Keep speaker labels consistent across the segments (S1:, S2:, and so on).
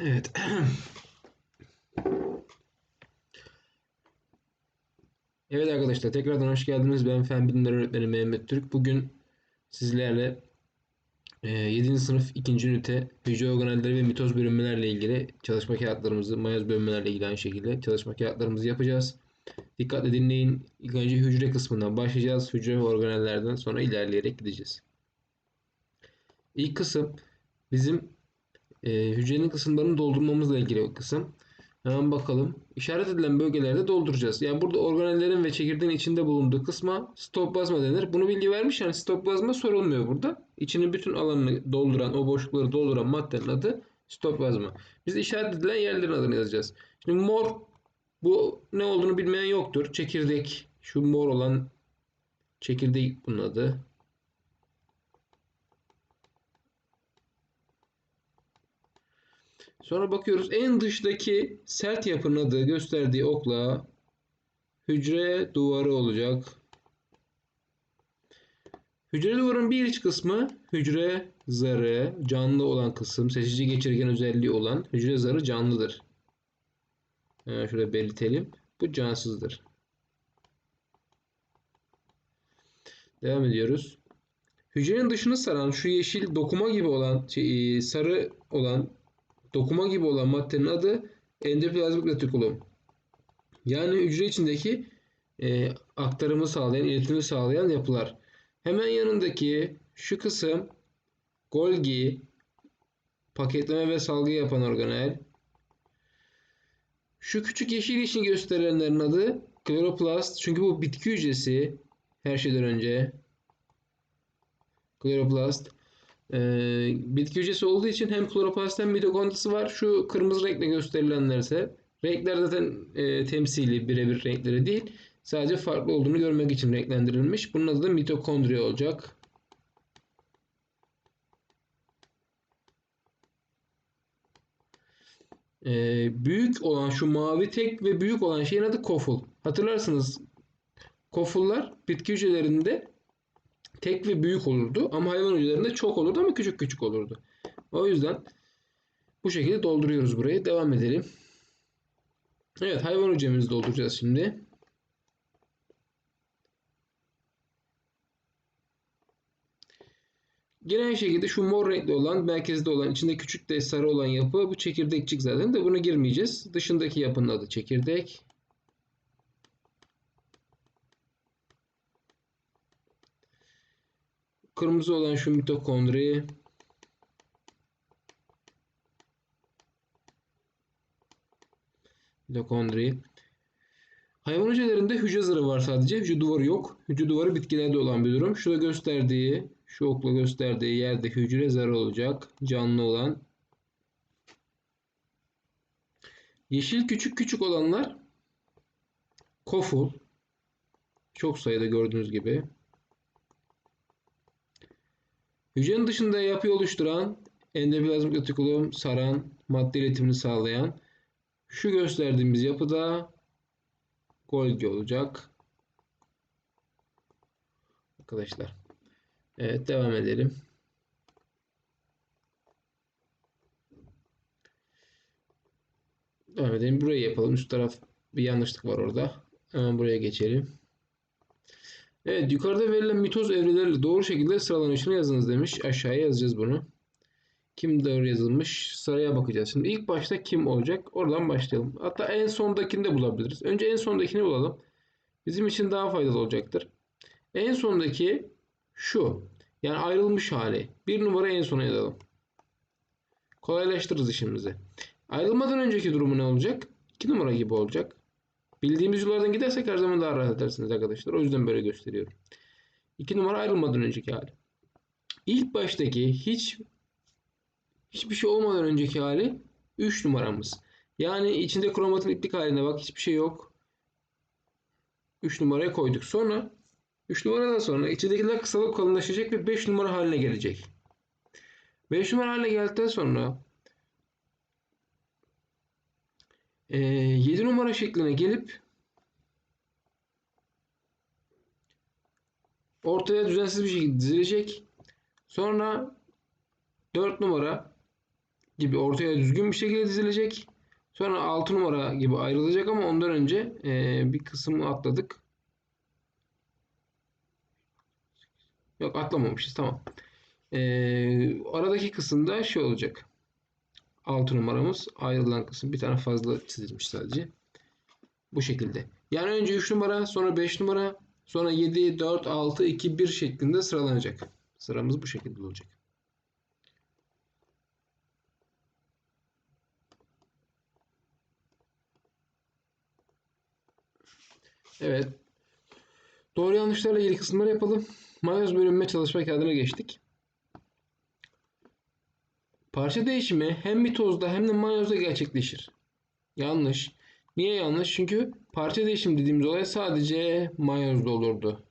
S1: Evet. Evet arkadaşlar tekrardan hoş geldiniz. Ben Fen Bilimleri Öğretmeni Mehmet Türk. Bugün sizlerle e, 7. sınıf 2. ünite hücre organelleri ve mitoz bölünmelerle ilgili çalışma kağıtlarımızı, mayoz bölünmelerle ilgili aynı şekilde çalışma kağıtlarımızı yapacağız. Dikkatle dinleyin. İlk önce hücre kısmından başlayacağız. Hücre ve organellerden sonra ilerleyerek gideceğiz. İlk kısım bizim e, hücrenin kısımlarını doldurmamızla ilgili kısım. Hemen bakalım. İşaret edilen bölgelerde dolduracağız. Yani burada organellerin ve çekirdeğin içinde bulunduğu kısma stoplazma denir. Bunu bilgi vermiş yani stoplazma sorulmuyor burada. İçinin bütün alanını dolduran, o boşlukları dolduran maddenin adı stoplazma. Biz işaret edilen yerlerin adını yazacağız. Şimdi mor bu ne olduğunu bilmeyen yoktur. Çekirdek şu mor olan çekirdek bunun adı. Sonra bakıyoruz en dıştaki sert yapının adı gösterdiği okla hücre duvarı olacak. Hücre duvarının bir iç kısmı hücre zarı, canlı olan kısım, seçici geçirgen özelliği olan hücre zarı canlıdır. Hemen şöyle belirtelim. Bu cansızdır. Devam ediyoruz. Hücrenin dışını saran şu yeşil dokuma gibi olan, şey, sarı olan dokuma gibi olan maddenin adı endoplazmik retikulum. Yani hücre içindeki e, aktarımı sağlayan, iletimi sağlayan yapılar. Hemen yanındaki şu kısım Golgi, paketleme ve salgı yapan organel. Şu küçük yeşil için gösterilenlerin adı kloroplast. Çünkü bu bitki hücresi her şeyden önce. Kloroplast. Ee, bitki hücresi olduğu için hem kloroplast hem mitokondrisi var. Şu kırmızı renkle gösterilenlerse renkler zaten e, temsili birebir renkleri değil. Sadece farklı olduğunu görmek için renklendirilmiş. Bunun adı da mitokondri olacak. Ee, büyük olan şu mavi tek ve büyük olan şeyin adı koful. Hatırlarsınız kofullar bitki hücrelerinde tek ve büyük olurdu ama hayvan hücrelerinde çok olurdu ama küçük küçük olurdu. O yüzden bu şekilde dolduruyoruz burayı. Devam edelim. Evet hayvan hücremizi dolduracağız şimdi. Yine aynı şekilde şu mor renkli olan, merkezde olan, içinde küçük de sarı olan yapı bu çekirdekçik zaten de buna girmeyeceğiz. Dışındaki yapının adı çekirdek. Kırmızı olan şu mitokondri. Mitokondri. Hayvan hücrelerinde hücre zarı var sadece. Hücre duvarı yok. Hücre duvarı bitkilerde olan bir durum. Şurada gösterdiği, şu okla gösterdiği yerde hücre zarı olacak. Canlı olan. Yeşil küçük küçük olanlar koful. Çok sayıda gördüğünüz gibi. Hücrenin dışında yapı oluşturan endoplazmik retikulum saran madde iletimini sağlayan şu gösterdiğimiz yapıda Golgi olacak. Arkadaşlar. Evet devam edelim. Devam edelim. Burayı yapalım. Üst taraf bir yanlışlık var orada. Hemen buraya geçelim. Evet yukarıda verilen mitoz evreleri doğru şekilde sıralanışını yazınız demiş. Aşağıya yazacağız bunu. Kim doğru yazılmış? Sıraya bakacağız. Şimdi ilk başta kim olacak? Oradan başlayalım. Hatta en sondakini de bulabiliriz. Önce en sondakini bulalım. Bizim için daha faydalı olacaktır. En sondaki şu. Yani ayrılmış hali. Bir numara en sona yazalım. Kolaylaştırırız işimizi. Ayrılmadan önceki durumu ne olacak? 2 numara gibi olacak. Bildiğimiz yollardan gidersek her zaman daha rahat edersiniz arkadaşlar. O yüzden böyle gösteriyorum. 2 numara ayrılmadan önceki hali. İlk baştaki hiç hiçbir şey olmadan önceki hali 3 numaramız. Yani içinde kromatin iplik halinde bak hiçbir şey yok. 3 numaraya koyduk. Sonra 3 numaradan sonra içindekiler kısalıp kalınlaşacak ve 5 numara haline gelecek. 5 numara haline geldikten sonra 7 numara şekline gelip ortaya düzensiz bir şekilde dizilecek. Sonra 4 numara gibi ortaya düzgün bir şekilde dizilecek. Sonra 6 numara gibi ayrılacak ama ondan önce e, bir kısmı atladık. Yok atlamamışız tamam. E, aradaki kısımda şey olacak. 6 numaramız ayrılan kısım bir tane fazla çizilmiş sadece. Bu şekilde. Yani önce 3 numara sonra 5 numara sonra 7, 4, 6, 2, 1 şeklinde sıralanacak. Sıramız bu şekilde olacak. Evet. Doğru yanlışlarla ilgili kısımları yapalım. Mayoz bölünme çalışma kağıdına geçtik. Parça değişimi hem mitozda hem de mayozda gerçekleşir. Yanlış. Niye yanlış? Çünkü parça değişimi dediğimiz olay sadece mayozda olurdu.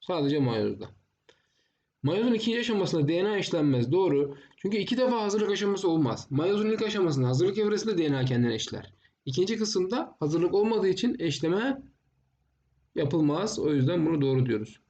S1: Sadece mayozda. Mayozun ikinci aşamasında DNA işlenmez. Doğru. Çünkü iki defa hazırlık aşaması olmaz. Mayozun ilk aşamasında hazırlık evresinde DNA kendine eşler. İkinci kısımda hazırlık olmadığı için eşleme yapılmaz. O yüzden bunu doğru diyoruz.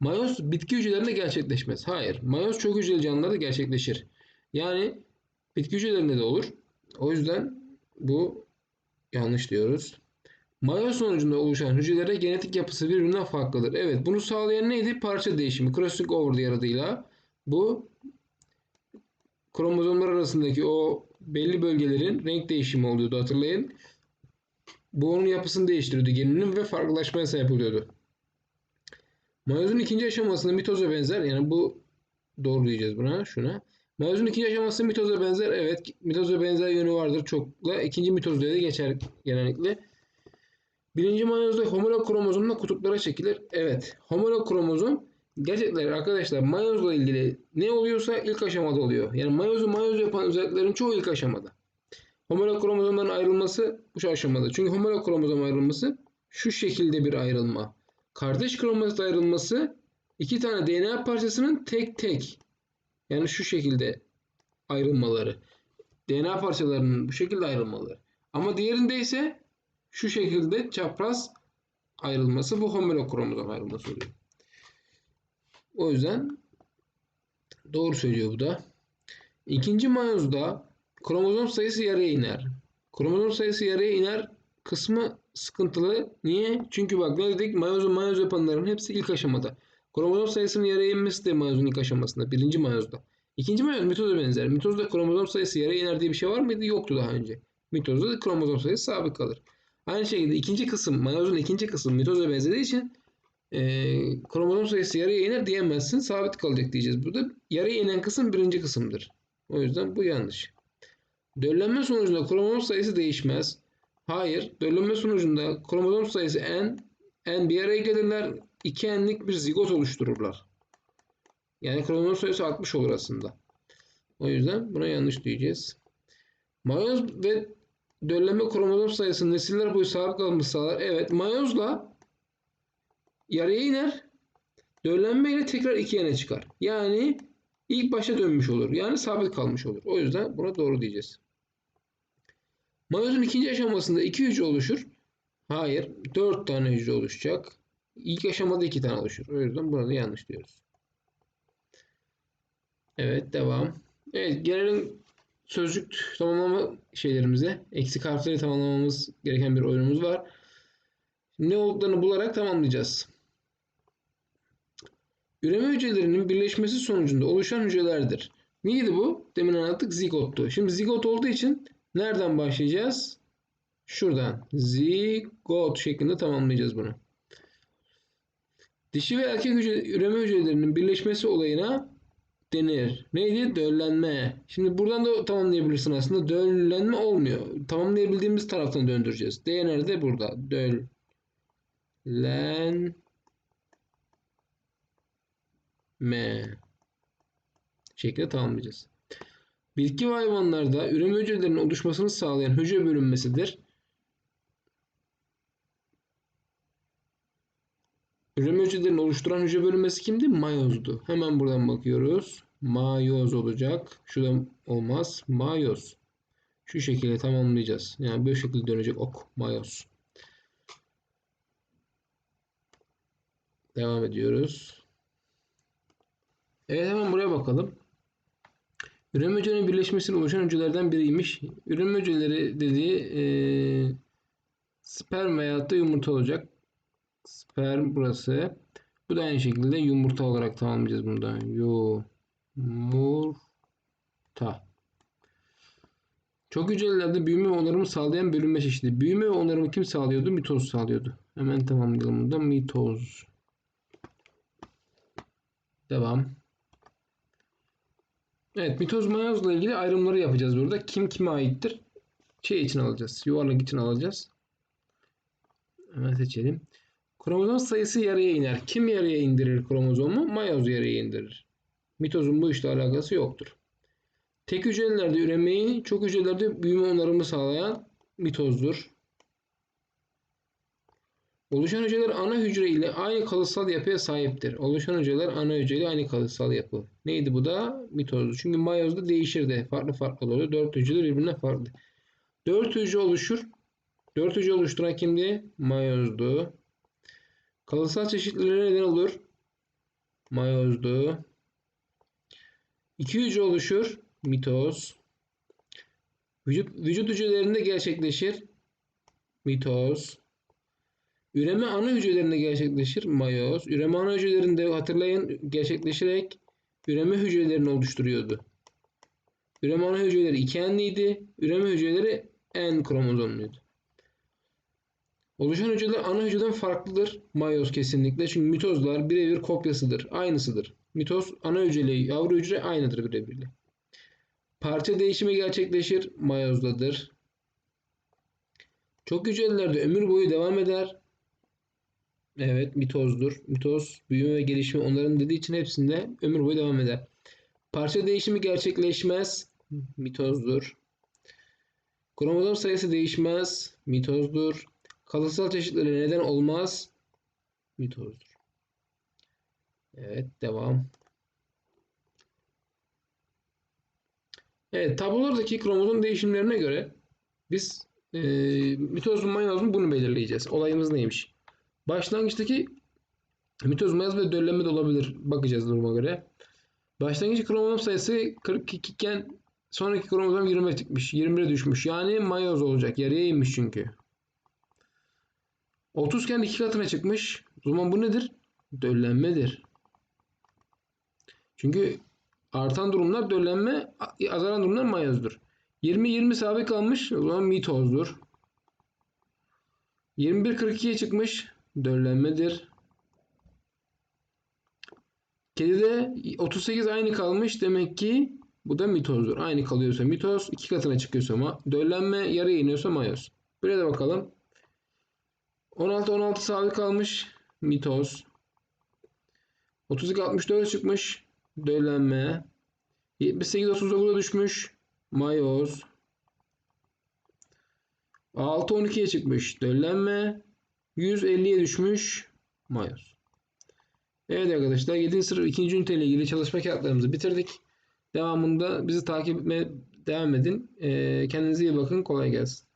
S1: Mayoz bitki hücrelerinde gerçekleşmez. Hayır. Mayoz çok hücreli canlılarda gerçekleşir. Yani bitki hücrelerinde de olur. O yüzden bu yanlış diyoruz. Mayoz sonucunda oluşan hücrelere genetik yapısı birbirinden farklıdır. Evet bunu sağlayan neydi? Parça değişimi. Crossing over diğer adıyla. Bu kromozomlar arasındaki o belli bölgelerin renk değişimi oluyordu hatırlayın. Bu onun yapısını değiştiriyordu geninin ve farklılaşmaya sebep oluyordu. Mayozun ikinci aşamasında mitoza benzer. Yani bu doğru diyeceğiz buna. Şuna. Mayozun ikinci aşaması mitoza benzer. Evet. Mitoza benzer yönü vardır çokla. İkinci mitoz diye de geçer genellikle. Birinci mayozda homolog kromozomla kutuplara çekilir. Evet. Homolog kromozom gerçekten arkadaşlar mayozla ilgili ne oluyorsa ilk aşamada oluyor. Yani mayozu mayoz yapan özelliklerin çoğu ilk aşamada. Homolog kromozomların ayrılması bu aşamada. Çünkü homolog kromozom ayrılması şu şekilde bir ayrılma. Kardeş kromozom ayrılması iki tane DNA parçasının tek tek yani şu şekilde ayrılmaları. DNA parçalarının bu şekilde ayrılmaları. Ama diğerinde ise şu şekilde çapraz ayrılması bu homolog kromozom ayrılması oluyor. O yüzden doğru söylüyor bu da. İkinci mayozda kromozom sayısı yarıya iner. Kromozom sayısı yarıya iner kısmı sıkıntılı. Niye? Çünkü bak ne dedik? Mayozu mayoz yapanların hepsi ilk aşamada. Kromozom sayısının yarıya inmesi de mayozun ilk aşamasında. Birinci mayozda. İkinci mayoz mitoza benzer. Mitozda kromozom sayısı yarıya iner diye bir şey var mıydı? Yoktu daha önce. Mitozda da kromozom sayısı sabit kalır. Aynı şekilde ikinci kısım, mayozun ikinci kısım mitoza benzediği için e, kromozom sayısı yarıya iner diyemezsin. Sabit kalacak diyeceğiz. Burada yarıya inen kısım birinci kısımdır. O yüzden bu yanlış. Döllenme sonucunda kromozom sayısı değişmez. Hayır. Döllenme sonucunda kromozom sayısı n, n bir araya gelirler. 2n'lik bir zigot oluştururlar. Yani kromozom sayısı 60 olur aslında. O yüzden buna yanlış diyeceğiz. Mayoz ve döllenme kromozom sayısı nesiller boyu sabit kalması sağlar. Evet mayozla yarıya iner. Döllenme ile tekrar 2n'e çıkar. Yani ilk başa dönmüş olur. Yani sabit kalmış olur. O yüzden buna doğru diyeceğiz. Mayozun ikinci aşamasında iki hücre oluşur. Hayır. Dört tane hücre oluşacak. İlk aşamada iki tane oluşur. O yüzden burada yanlış diyoruz. Evet devam. Evet gelelim sözcük tamamlama şeylerimize. Eksik harfleri tamamlamamız gereken bir oyunumuz var. Ne olduklarını bularak tamamlayacağız. Üreme hücrelerinin birleşmesi sonucunda oluşan hücrelerdir. Neydi bu? Demin anlattık zigottu. Şimdi zigot olduğu için nereden başlayacağız? Şuradan. Zigot şeklinde tamamlayacağız bunu. Dişi ve erkek hücre, üreme hücrelerinin birleşmesi olayına denir. Neydi? Döllenme. Şimdi buradan da tamamlayabilirsin aslında. Döllenme olmuyor. Tamamlayabildiğimiz taraftan döndüreceğiz. D nerede? Burada. Döllenme. Şeklinde tamamlayacağız. Bitki ve hayvanlarda üreme hücrelerinin oluşmasını sağlayan hücre bölünmesidir. Üreme hücrelerini oluşturan hücre bölünmesi kimdi? Mayozdu. Hemen buradan bakıyoruz. Mayoz olacak. Şurada olmaz. Mayoz. Şu şekilde tamamlayacağız. Yani böyle şekilde dönecek ok. Mayoz. Devam ediyoruz. Evet hemen buraya bakalım. Üreme hücrelerinin birleşmesiyle oluşan hücrelerden biriymiş. Üreme hücreleri dediği eee sperm veyahut da yumurta olacak. Sperm burası. Bu da aynı şekilde yumurta olarak tamamlayacağız bunu da. Yumurta. Çok hücrelerde büyüme onarımı sağlayan bölünme çeşidi. Büyüme ve onarımı kim sağlıyordu? Mitoz sağlıyordu. Hemen tamamlayalım bunu da. Mitoz. Devam. Evet, mitoz mayozla ilgili ayrımları yapacağız burada. Kim kime aittir? Şey için alacağız. Yuvarlak için alacağız. Hemen seçelim. Kromozom sayısı yarıya iner. Kim yarıya indirir kromozomu? Mayoz yarıya indirir. Mitozun bu işle alakası yoktur. Tek hücrelerde üremeyi, çok hücrelerde büyüme onarımı sağlayan mitozdur. Oluşan hücreler ana hücre ile aynı kalıtsal yapıya sahiptir. Oluşan hücreler ana hücre ile aynı kalıtsal yapı. Neydi bu da? Mitozdu. Çünkü mayozda değişirdi. Farklı farklı olurdu. Dört hücreler birbirine farklı. Dört hücre oluşur. Dört hücre oluşturan kimdi? Mayozdu. Kalıtsal çeşitliliğe neden olur? Mayozdu. İki hücre oluşur. Mitoz. Vücut, vücut hücrelerinde gerçekleşir. Mitoz. Üreme ana hücrelerinde gerçekleşir. Mayoz. Üreme ana hücrelerinde hatırlayın gerçekleşerek üreme hücrelerini oluşturuyordu. Üreme ana hücreleri iki enliydi. Üreme hücreleri en kromozomluydu. Oluşan hücreler ana hücreden farklıdır. Mayoz kesinlikle. Çünkü mitozlar birebir kopyasıdır. Aynısıdır. Mitoz ana hücre yavru hücre aynıdır birebirle. Parça değişimi gerçekleşir. Mayozdadır. Çok hücrelerde ömür boyu devam eder. Evet mitozdur. Mitoz büyüme ve gelişme onların dediği için hepsinde ömür boyu devam eder. Parça değişimi gerçekleşmez. Mitozdur. Kromozom sayısı değişmez. Mitozdur. Kalıtsal çeşitleri neden olmaz? Mitozdur. Evet devam. Evet tablolardaki kromozom değişimlerine göre biz e, mitoz mu mayoz mu bunu belirleyeceğiz. Olayımız neymiş? Başlangıçtaki mitoz mayoz ve döllenme de olabilir. Bakacağız duruma göre. Başlangıç kromozom sayısı 42 iken sonraki kromozom 20'ye çıkmış. 21'e düşmüş. Yani mayoz olacak. Yarıya inmiş çünkü. 30 iken iki katına çıkmış. O zaman bu nedir? Döllenmedir. Çünkü artan durumlar döllenme, azalan durumlar mayozdur. 20-20 sabit kalmış. O zaman mitozdur. 21-42'ye çıkmış. Döllenmedir. Kedide 38 aynı kalmış. Demek ki bu da mitozdur. Aynı kalıyorsa mitoz, iki katına çıkıyorsa ama döllenme yarıya iniyorsa mayoz. Buraya da bakalım. 16-16 sabit kalmış. Mitoz. 32-64 çıkmış. Döllenme. 78-39'a düşmüş. Mayoz. 6-12'ye çıkmış. Döllenme. 150'ye düşmüş. Mayoz. Evet arkadaşlar 7. sınıf 2. ünite ile ilgili çalışma kağıtlarımızı bitirdik. Devamında bizi takip etmeye devam edin. Kendinize iyi bakın. Kolay gelsin.